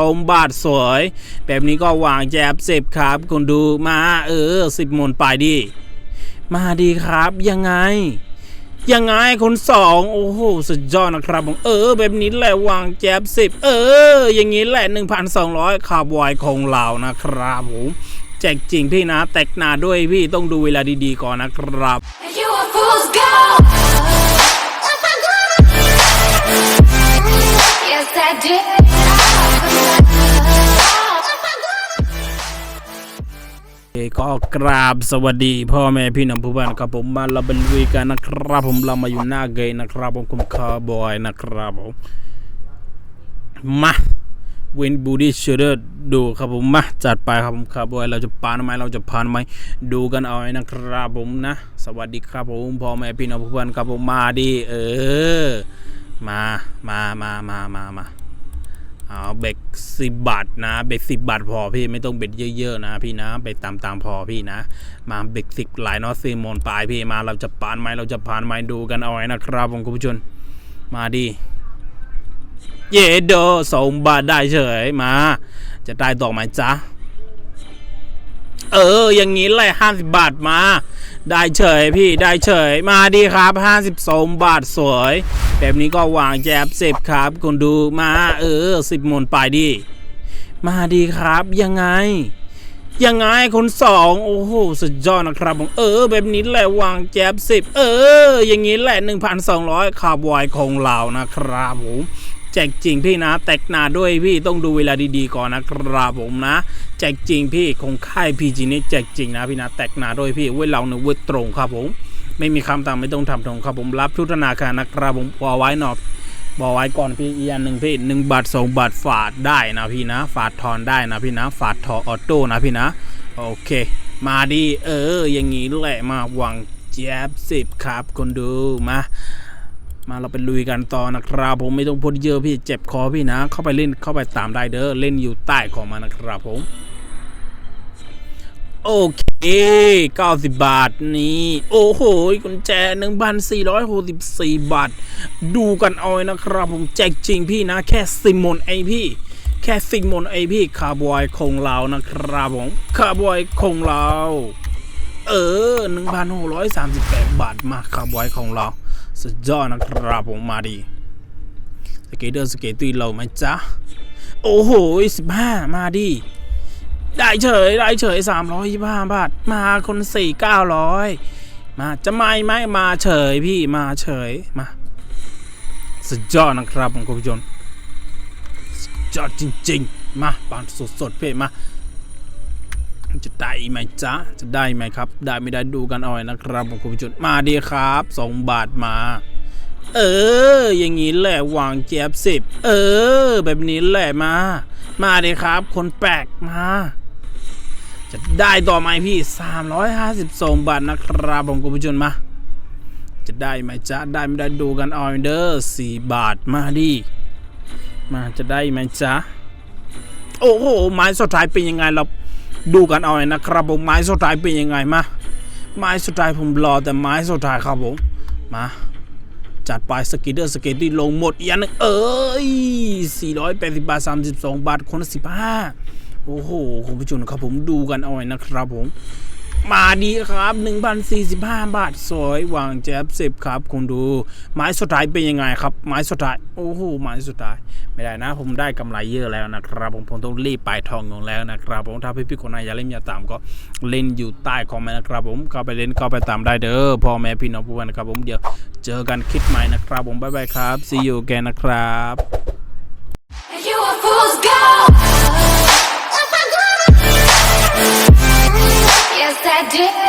สมบาทสวย แบบนี้ก็วางแจบสิบครับ คุณดูมาเออสิบหมนไปดิมาดีครับยังไง ยังไงคนสองโอ้โหสุดยอดนะครับผมเออ แบบนี้แหละวางแจบสิบเออ อย่างนี้แหละ1,200คาร์บอยของเรานะครับผมแจกจริงพี่นะ แตกหนาด้วยพี่ต้องดูเวลาดีๆก่อนนะครับ ก็กราบสวัสดีพ่อแม่พี่น้องผู้บ้านครับผมมาเราบรรลุยกันนะครับ ผมเรามาอยู่หน้าเกยนะครับผมคุณคาร์บอยนะครับผมมาเวนบูดี้เชอร์ดูครับผมมาจัดไปครับผมคาร์บอยเราจะปานไหมเราจะพานไหมดูกันเอาไว้นะครับผมนะ สวัสดีครับผมพ่อแม่พี่น้องผู้บ้านครับผมมาดิเออมามามามามามาเอาเบรก สิบบาทนะเบ็ดสิบบาทพอพี่ไม่ต้องเบ็ดเยอะๆนะพี่นะไปตามตามๆพอพี่นะ มาเบ็ดสิบหลายนอตซีโมนปลายพี่มาเราจะปานไหมเราจะผ่านไหมดูกันเอาไว้นะครับผมคุณผู้ชมมาดี เยโดสองบาทได้เฉยมา จะได้ต่อไหมจ๊ะ เออ อย่างนี้แหละห้าสิบบาทมา ได้เฉยพี่ได้เฉยมาดีครับห้าสิบสองบาทสวย แบบนี้ก็วางแจบสิบครับคุณดูมาเออสิบหมนไปดิมาดีครับยังไง ยังไงคนสองโอ้โหสุดยอดนะครับผมเออ แบบนี้แหละวางแจบสิบเออ อย่างนี้แหละ1,200คาร์บอยของเรานะครับผม แจกจริงพี่นะ แตกหนาด้วยพี่ต้องดูเวลาดีๆก่อนนะครับผมนะ แจกจริงพี่คงค่ายพีจีนี่แจกจริงนะพี่นะ แตกหนาด้วยพี่เว้ยเราเนี่ยเว้ยตรงครับผม ไม่มีคำตามไม่ต้องทำตรงครับผมรับทุกธนาคารนะครับผมพอไว้หนอกบอกไว้ก่อนพี่อีกอันหนึ่งพี่หนึ่งบาทสองบาทฝาดได้นะพี่นะ ฝาดทอนได้นะพี่นะ ฝาดทอออโต้นะพี่นะ โอเค มาดีเออ อย่างนี้แหละมาหวังแจ๊บสิบครับคนดูมา มาเราไปลุยกันต่อนะครับผมไม่ต้องพูดเยอะพี่เจ็บคอพี่นะ เข้าไปเล่นเข้าไปตามได้เด้อเล่นอยู่ใต้ของมันนะครับผมโอเค90 บาทนี่โอ้โหกุญแจ 1,464 บาท ดูกันเอาไว้นะครับ ผมแจกจริงพี่นะ แค่ซิมมอนไอพี่ แค่ซิมมอนไอพี่คาร์บอยของเรานะครับผมคาร์บอยของเรา เออ 1,638 บาทมาคาร์บอยของเรา สุดยอดนะครับผมมาดีสเกตเดอร์สเกตตีเราไหมจ๊ะ โอ้โห15มาดิได้เฉยได้เฉย325บาท มาคนสี่900มาจะไม่ไม่มาเฉยพี่มาเฉยมาสุดยอดนะครับผมคุณผู้ชมสุดยอดจริง ๆ มาปานสดๆเพ่มา ได้ไหมจ๊ะจะได้ไหมครับ ได้ไม่ได้ดูกันอาไว้นะครับผมคุณผู้ชมมาดีครับสองบาทมา เออ อย่างนี้แหละวางเจี๊ยบสิบเออ แบบนี้แหละมา มาเลยครับ คนแปลกมา จะได้ต่อไหมพี่352บาทนะครับผมคุณผู้ชมมา จะได้ไหมจ๊ะได้ไม่ได้ดูกันเอาเด้อ4บาทมาดิมาจะได้ไหมจ๊ะโอ้โหไม้สุดท้ายเป็นยังไงเรา ดูกันเอาเลยนะครับผมไม้สุดท้ายเป็นยังไงมาไม้สุดท้ายผมรอแต่ไม้สุดท้ายครับผมมาจัดไปสกีเดอร์สเกตที่ลงหมดอีกอันหนึงเอ้ย480 บาท 32 บาทคนละ15โอ้โหคุณผู้ชมครับผมดูกันเอาไว้นะครับผม มาดีครับ 1,045 บาทสวยวางแจ๊บสิบครับ คุณดู ไม้สุดท้ายเป็นยังไงครับ ไม้สุดท้าย โอ้โห ไม้สุดท้าย ไม่ได้นะ ผมได้กำไรเยอะแล้วนะครับ ผมผมต้องรีบไปทองลงแล้วนะครับ ผมถ้าพี่ๆคนไหนอยากเล่นอย่าตามก็เล่นอยู่ใต้คอมเมนต์นะครับ ผมเข้าไปเล่นเข้าไปตามได้เด้อ พ่อแม่พี่น้องผู้วันนะครับ ผมเดี๋ยวเจอกันคลิปใหม่นะครับ ผมบ๊ายบายครับ see you again นะครับ You a fool's gold. I did.